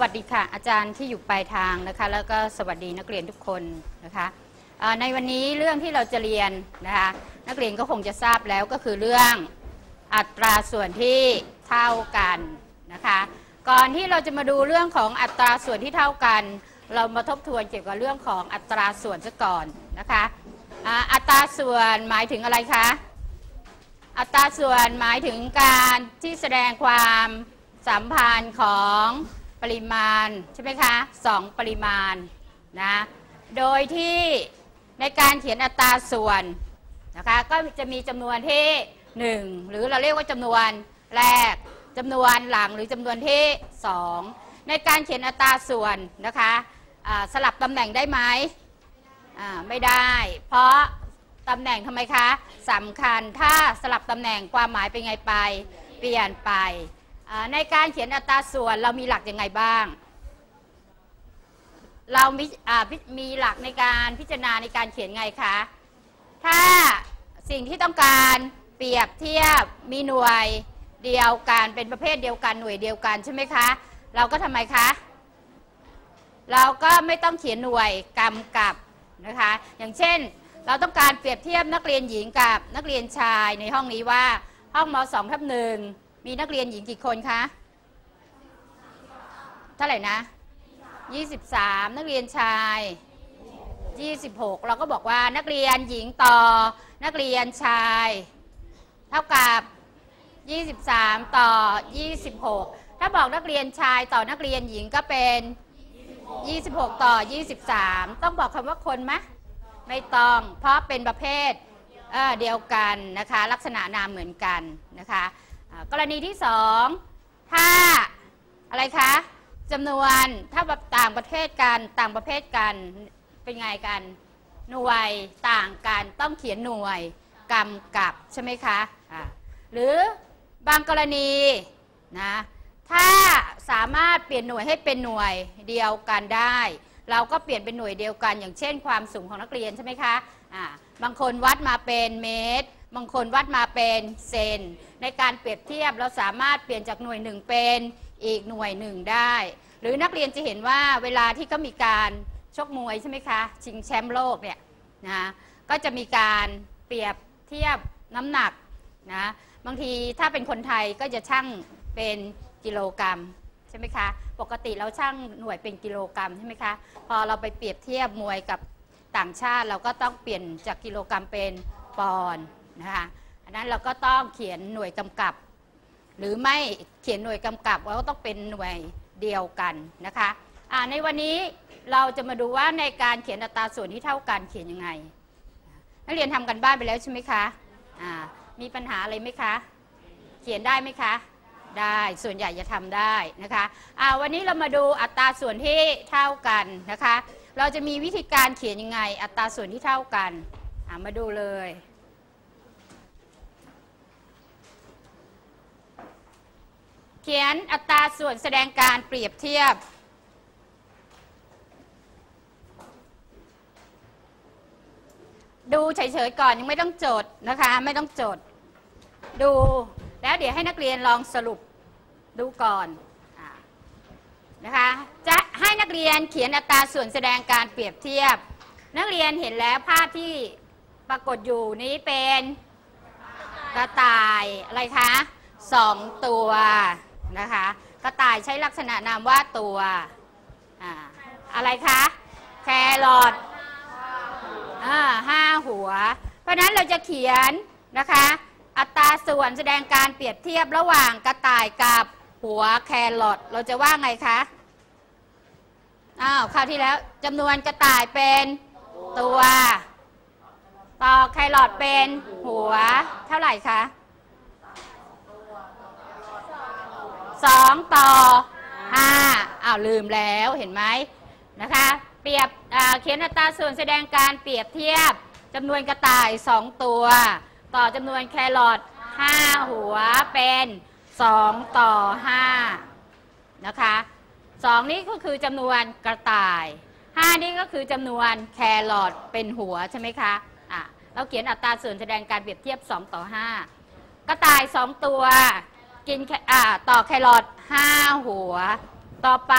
วัสดีค่ะ อาจารย์ที่อยู่ปลายทางนะคะ แล้วก็สวัสดีนักเรียนทุกคนนะคะในวันนี้เรื่องที่เราจะเรียนนะคะนักเรียนก็คงจะทราบแล้วก็คือเรื่องอัตราส่วนที่เท่ากันนะคะก่อนที่เราจะมาดูเรื่องของอัตราส่วนที่เท่ากัน เรามาทบทวนเกี่ยวกับเรื่องของอัตราส่วนซะก่อนนะคะอัตราส่วนหมายถึงอะไรคะอัตราส่วนหมายถึงการที่แสดงความสัมพันธ์ของ ปริมาณใช่ไหมคะสองปริมาณนะโดยที่ในการเขียนอัตราส่วนนะคะก็จะมีจำนวนที่ 1 หรือเราเรียกว่าจำนวนแรกจำนวนหลังหรือจำนวนที่ 2 ในการเขียนอัตราส่วนนะคะสลับตำแหน่งได้ไหมไม่ได้ เพราะตำแหน่งทำไมคะสำคัญถ้าสลับตำแหน่งความหมายเป็นไงไป เปลี่ยนไป ในการเขียนอัตราส่วนเรามีหลักยังไงบ้าง เรามีมีหลักในการพิจารณาในการเขียนไงคะ ถ้าสิ่งที่ต้องการเปรียบเทียบมีหน่วยเดียวกันเป็นประเภทเดียวกันหน่วยเดียวกันใช่ไหมคะ เราก็ทำไมคะ เราก็ไม่ต้องเขียนหน่วยกำกับนะคะ อย่างเช่น เราต้องการเปรียบเทียบนักเรียนหญิงกับนักเรียนชายในห้องนี้ว่าห้องม 2 ทับหนึ่ง มีนักเรียนหญิงกี่คนคะ เท่าไหร่นะ 23 นักเรียนชาย 26 เราก็บอกว่านักเรียนหญิงต่อ นักเรียนชาย เท่ากับ 23 ต่อ 26 ถ้าบอกนักเรียนชายต่อนักเรียนหญิงก็เป็น 26 ต่อ 23 ต้องบอกคำว่าคนไหมไม่ต้อง เพราะเป็นประเภทเเดียวกันนะคะ ลักษณะนามเหมือนกันนะคะ กรณีที่ 2 ถ้าอะไรคะจำนวนถ้าแบบต่างประเทศกันต่างประเภทกันเป็นไงกันหน่วยต่างกันต้องเขียนหน่วยกำกับใช่ไหมคะอ่าหรือบางกรณีนะถ้าสามารถเปลี่ยนหน่วยให้เป็นหน่วยเดียวกันได้ เราก็เปลี่ยนเป็นหน่วยเดียวกัน อย่างเช่น ความสูงของนักเรียนใช่ไหมคะอ่าบางคนวัดมาเป็นเมตร บางคนวัดมาเป็นเซน ในการเปรียบเทียบเราสามารถเปลี่ยนจากหน่วยหนึ่งเป็นอีกหน่วยหนึ่งได้ หรือนักเรียนจะเห็นว่าเวลาที่เขามีการชกมวยใช่ไหมคะชิงแชมป์โลกเนี่ยนะก็จะมีการเปรียบเทียบน้ำหนักนะบางทีถ้าเป็นคนไทยก็จะชั่งเป็นกิโลกรัมใช่ไหมคะปกติเราชั่งหน่วยเป็นกิโลกรัมใช่ไหมคะพอเราไปเปรียบเทียบมวยกับต่างชาติ เราก็ต้องเปลี่ยนจากกิโลกรัมเป็นปอนด์ นะคะอันนั้นเราก็ต้องเขียนหน่วยกำกับ หรือไม่เขียนหน่วยกำกับเราก็ต้องเป็นหน่วยเดียวกันนะคะในวันนี้เราจะมาดูว่าในการเขียนอัตราส่วนที่เท่ากันเขียนยังไง นักเรียนทำกันบ้านไปแล้วใช่ไหมคะมีปัญหาอะไรไหมคะ เขียนได้ไหมคะ ได้ส่วนใหญ่จะทำได้นะคะอ่าวันนี้เรามาดูอัตราส่วนที่เท่ากันนะคะ เราจะมีวิธีการเขียนยังไง อัตราส่วนที่เท่ากันมาดูเลย เขียนอัตราส่วนแสดงการเปรียบเทียบ ดูเฉยๆก่อนยังไม่ต้องจดนะคะ ไม่ต้องจด ดูแล้วเดี๋ยวให้นักเรียนลองสรุปดูก่อนอานะคะจะให้นักเรียนเขียนอัตราส่วนแสดงการเปรียบเทียบ นักเรียนเห็นแล้วภาพที่ปรากฏอยู่นี้เป็นกระต่ายอะไรคะสองตัว นะคะ กระต่ายใช้ลักษณะนามว่าตัวอ่าอะไรคะ แครอทห้าหัว เพราะนั้นเราจะเขียนนะคะ อัตราส่วนแสดงการเปรียบเทียบระหว่างกระต่ายกับหัวแครอทเราจะว่าไงคะอ้าวคราวที่แล้วจำนวนกระต่ายเป็นตัว ต่อแครอทเป็นหัวเท่าไหร่คะ 2 ต่อ 5 อ้าวลืมแล้วเห็นไหมนะคะ เปรียบเขียนอัตราส่วนแสดงการเปรียบเทียบจำนวนกระต่าย 2 ตัว ต่อจำนวนแครอท5 หัวเป็น 2 ต่อ 5 นะคะ2นี้ก็คือจำนวนกระต่าย 5 นี่ก็คือจำนวนแครอทเป็นหัวใช่ไหมคะอะเราเขียนอัตราส่วนแสดงการเปรียบเทียบ 2 ต่อ 5 กระต่าย 2 ตัว กินแคอ่าต่อแครอท5หัว ต่อไป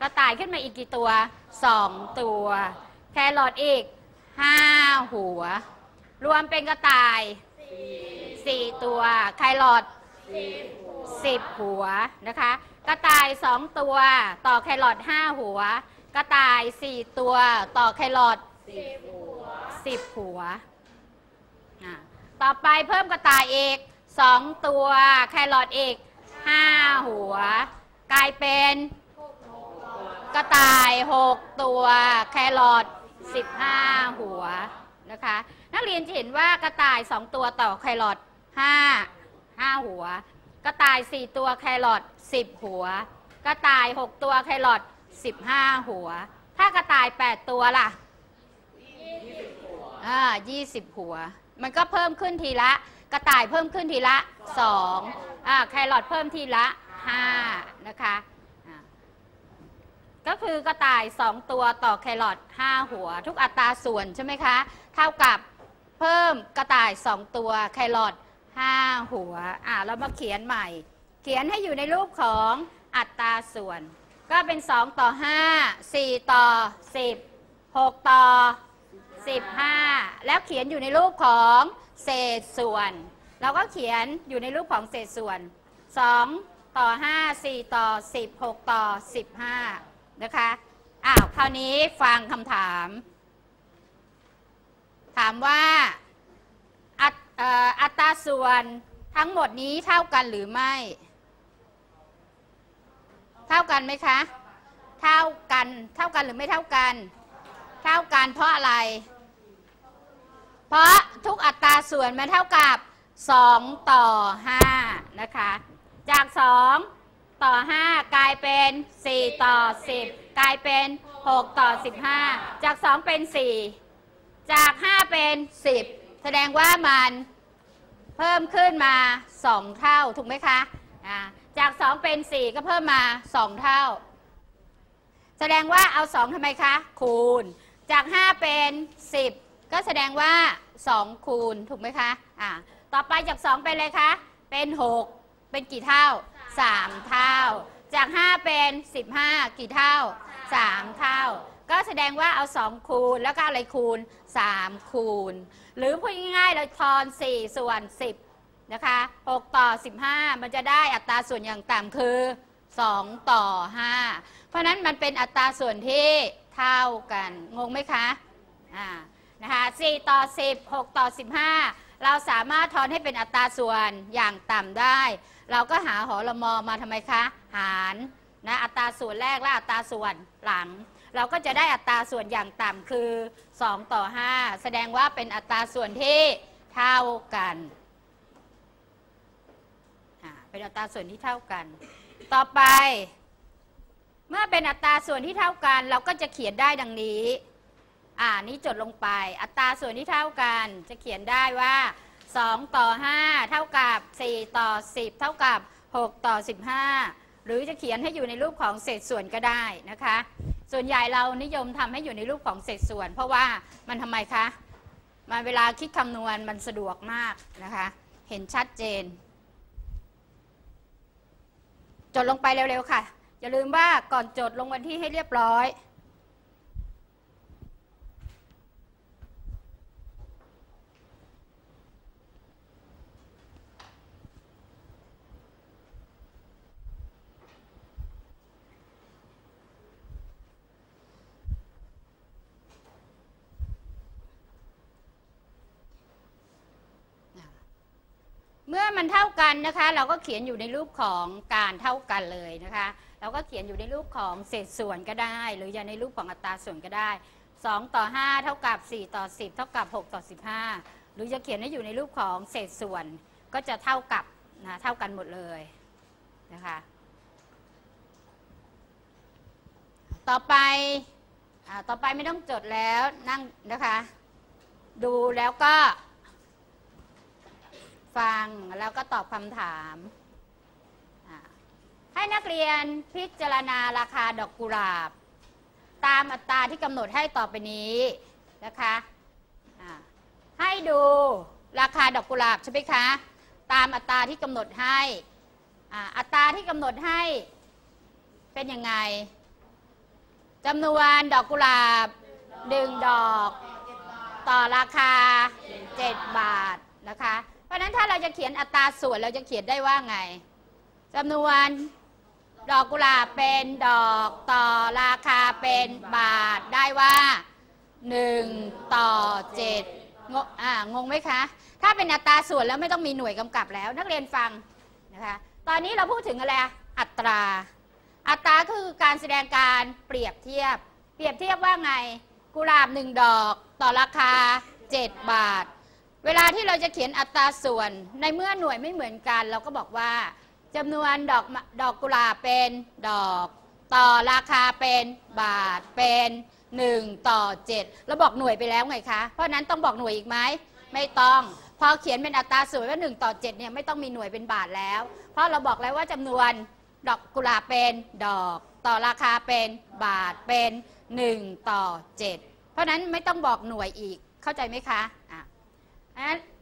กระต่ายขึ้นมาอีกกี่ตัว2ตัว แครอทอีก5หัว รวมเป็นกระต่าย4ตัว แครอท10หัวนะคะ กระต่าย2ตัว ต่อแครอท5หัว กระต่าย4ตัว ต่อแครอท10หัว ต่อไปเพิ่มกระต่ายอีก 2 ตัว แครอทอีก 5 หัว กลายเป็นกระต่าย 6 ตัว แครอท15 หัวนะคะ นักเรียนจะเห็นว่ากระต่าย 2 ตัวต่อแครอท5 5 หัว กระต่าย 4 ตัวแครอท10 หัว กระต่าย 6 ตัวแครอท15 หัว ถ้ากระต่าย 8 ตัวล่ะอ่า20 หัว มันก็เพิ่มขึ้นทีละ กระต่ายเพิ่มขึ้นทีละ2อ่าแครอทเพิ่มทีละ5นะคะก็คือกระต่าย 2 ตัวต่อแครอท5หัว ทุกอัตราส่วนใช่ไหมคะ เท่ากับเพิ่มกระต่าย 2 ตัวแครอท5หัวอ่าเรามาเขียนใหม่ เขียนให้อยู่ในรูปของอัตราส่วน ก็เป็น 2 ต่อ 5 4 ต่อ 10 6 ต่อ 15 แล้วเขียนอยู่ในรูปของ เศษส่วน เราก็เขียนอยู่ในรูปของเศษส่วน 2 ต่อ 5 4 ต่อ 10 6 ต่อ 15 นะคะ อ้าว คราวนี้ฟังคำถาม ถามว่าอัตอัตราส่วนทั้งหมดนี้เท่ากันหรือไม่ เท่ากันไหมคะ เท่ากัน เท่ากันหรือไม่เท่ากัน เท่ากันเพราะอะไร เพราะทุกอัตราส่วนมันเท่ากับ 2 ต่อ 5 นะคะ จาก 2 ต่อ 5 กลายเป็น 4 ต่อ 10 กลายเป็น 6 ต่อ 15 จาก 2 เป็น 4 จาก 5 เป็น 10 แสดงว่ามันเพิ่มขึ้นมา 2 เท่า ถูกไหมคะอ่าจาก 2 เป็น 4 ก็เพิ่มมา 2 เท่า แสดงว่าเอา 2ทำไมคะ คูณ จาก 5 เป็น 10 ก็แสดงว่า 2 คูณถูกไหมคะอ่าต่อไปจาก 2 เป็นอะไรคะ เป็น 6 เป็นกี่เท่า 3 เท่า จาก 5 เป็น 15 กี่เท่า 3 เท่า ก็แสดงว่าเอา 2 คูณแล้วก็อะไรคูณ 3 คูณ หรือพูดง่ายๆเราทอน 4 ส่วน 10 นะคะ 6 ต่อ 15 มันจะได้อัตราส่วนอย่างต่ำคือ 2 ต่อ 5 เพราะฉะนั้นมันเป็นอัตราส่วนที่เท่ากัน งงไหมคะอ่า นะคะ4ต่อ 10 6 ต่อ 15 เราสามารถทอนให้เป็นอัตราส่วนอย่างต่ำได้ เราก็หาหอละมอมาทำไมคะ หารนะอัตราส่วนแรกและอัตราส่วนหลัง เราก็จะได้อัตราส่วนอย่างต่ำคือ 2 ต่อ 5 แสดงว่าเป็นอัตราส่วนที่เท่ากันเป็นอัตราส่วนที่เท่ากัน ต่อไป เมื่อเป็นอัตราส่วนที่เท่ากัน เราก็จะเขียนได้ดังนี้ อ่านี่จดลงไป อัตราส่วนที่เท่ากัน จะเขียนได้ว่า 2 ต่อ 5 เท่ากับ 4 ต่อ 10 เท่ากับ 6 ต่อ 15 หรือจะเขียนให้อยู่ในรูปของเศษส่วนก็ได้นะคะ ส่วนใหญ่เรานิยมทำให้อยู่ในรูปของเศษส่วน เพราะว่ามันทำไมคะมันเวลาคิดคำนวณมันสะดวกมากนะคะ เห็นชัดเจน จดลงไปเร็วๆค่ะ อย่าลืมว่าก่อนจดลงวันที่ให้เรียบร้อย เมื่อมันเท่ากันนะคะ เราก็เขียนอยู่ในรูปของการเท่ากันเลยนะคะ เราก็เขียนอยู่ในรูปของเศษส่วนก็ได้ หรือจะในรูปของอัตราส่วนก็ได้ 2 ต่อ 5 เท่ากับ 4 ต่อ 10 เท่ากับ 6 ต่อ 15 หรือจะเขียนให้อยู่ในรูปของเศษส่วนก็จะเท่ากับนะเท่ากันหมดเลยนะคะต่อไปอต่อไปไม่ต้องจดแล้วนั่งนะคะ ดูแล้วก็ ฟังแล้วก็ตอบคำถามให้นักเรียนพิจารณาราคาดอกกุหลาบ ตามอัตราที่กำหนดให้ต่อไปนี้นะคะให้ดูราคาดอกกุหลาบใช่ไหมคะตามอัตราที่กำหนดให้อัตราที่กำหนดให้เป็นยังไงจำนวนดอกกุหลาบดึงดอกต่อราคา 7 บาทนะคะ เพราะนั้นถ้าเราจะเขียนอัตราส่วนเราจะเขียนได้ว่าไงจำนวนดอกกุหลาบเป็นดอกต่อราคาเป็นบาทได้ว่า 1 ต่อ7งอ่างงไหมคะ ถ้าเป็นอัตราส่วนแล้วไม่ต้องมีหน่วยกำกับแล้ว นักเรียนฟังนะคะตอนนี้เราพูดถึงอะไรอัตรา อัตราคือการแสดงการเปรียบเทียบ เปรียบเทียบว่าไง กุหลาบหนึ่งดอกต่อราคา 7 บาท เวลาที่เราจะเขียนอัตราส่วนในเมื่อหน่วยไม่เหมือนกัน เราก็บอกว่าจำนวนดอกดอกกุหลาบเป็นดอก ต่อราคาเป็นบาทเป็น 1 ต่อ7เราบอกหน่วยไปแล้วไงคะ เพราะนั้นต้องบอกหน่วยอีกไหมไม่ต้องพอเขียนเป็นอัตราส่วนว่า 1 ต่อ 7 เนี่ยไม่ต้องมีหน่วยเป็นบาทแล้ว เพราะเราบอกแล้วว่าจำนวนดอกกุหลาบเป็นดอก ต่อราคาเป็นบาทเป็น 1 ต่อ 7 เพราะนั้นไม่ต้องบอกหน่วยอีกเข้าใจไหมคะ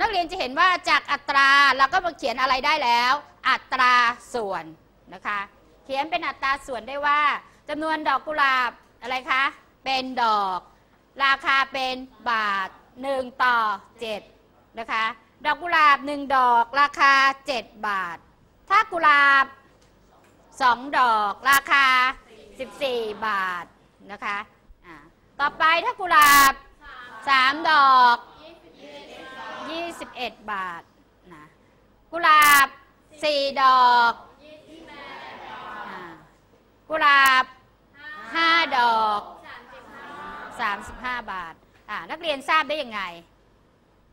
นักเรียนจะเห็นว่าจากอัตราเราก็มาเขียนอะไรได้แล้ว อัตราส่วนนะคะ เขียนเป็นอัตราส่วนได้ว่าจำนวนดอกกุหลาบอะไรคะ เป็นดอก ราคาเป็นบาท 1 ต่อ 7 นะคะ ดอกกุหลาบ 1 ดอกราคา 7 บาท ถ้ากุหลาบ 2 ดอกราคา 14 บาทนะคะ ต่อไปถ้ากุหลาบ 3 ดอก 21บาทนะกุหลาบ4ดอกกุหลาบ5ดอก35บาทอ่านักเรียนทราบได้ยังไง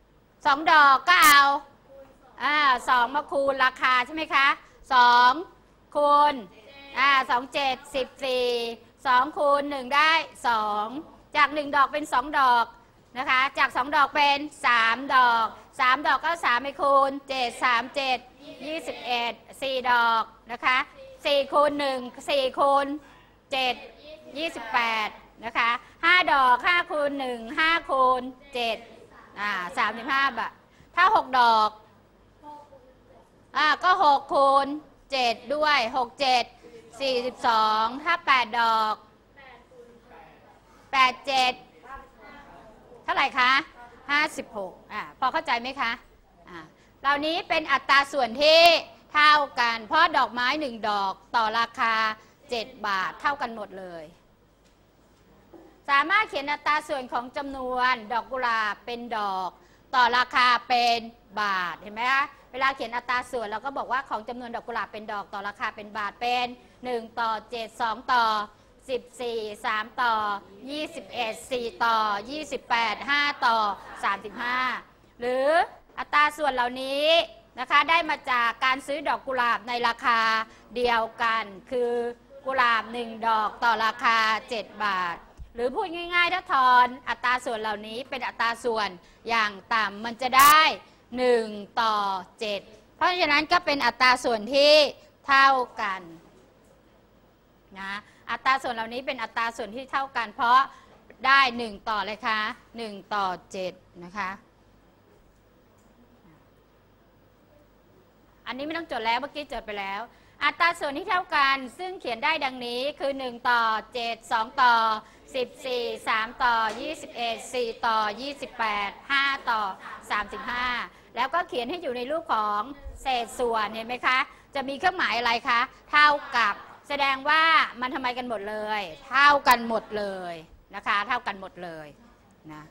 2ดอกก็เอาอ่าสองมาคูณราคาใช่ไหมคะ2คูณอ่าสองเจ็ดสิบสี่สองคูณหนึ่งได้สองจากหนึ่งดอกเป็นสองดอกนะคะ จาก2ดอกเป็น3ดอก 3 ดอกก็3ไปคูณ 7 3 7 21 4 ดอกนะคะ4คูณ1 4คูณ7 28นะคะ5ดอก5คูณ1 5คูณ7อ่า35บาทถ้า 6 ดอกอ่าก็ 6 คูณ 7 ด้วย 6 7 42 ถ้า 8 ดอก 8 7 เท่าไหร่คะ 56อ่าพอเข้าใจไหมคะอ่าเหล่านี้เป็นอัตราส่วนที่เท่ากัน เพราะดอกไม้ 1 ดอกต่อราคา 7 บาทเท่ากันหมดเลย สามารถเขียนอัตราส่วนของจำนวนดอกกุหลาบเป็นดอกต่อราคาเป็นบาทเห็นไหมคะเวลาเขียนอัตราส่วนเราก็บอกว่าของจำนวนดอกกุหลาบเป็นดอกต่อราคาเป็นบาทเป็น 1 ต่อ 7 2 ต่อ 14 3 ต่อ 21 4 ต่อ 28 5 ต่อ 35 หรืออัตราส่วนเหล่านี้นะคะได้มาจากการซื้อดอกกุหลาบในราคาเดียวกัน คือกุหลาบ 1 ดอกต่อราคา 7 บาท หรือพูดง่ายๆถ้าทอนอัตราส่วนเหล่านี้เป็นอัตราส่วนอย่างต่ำมันจะได้ 1 ต่อ 7 เพราะฉะนั้นก็เป็นอัตราส่วนที่เท่ากันนะ อัตราส่วนเหล่านี้เป็นอัตราส่วนที่เท่ากัน เพราะได้ 1 ต่อเลยคะ1ต่อ7นะคะอันนี้ไม่ต้องจดแล้วเมื่อกี้จดไปแล้ว อัตราส่วนที่เท่ากันซึ่งเขียนได้ดังนี้คือ 1 ต่อ 7 2 ต่อ 14 3 ต่อ 21 4 ต่อ 28 5 ต่อ 35 แล้วก็เขียนให้อยู่ในรูปของเศษส่วนเห็นไหมคะ จะมีเครื่องหมายอะไรคะ เท่ากับ แสดงว่ามันทำไมกันหมดเลย เท่ากันหมดเลยนะคะ เท่ากันหมดเลยนะ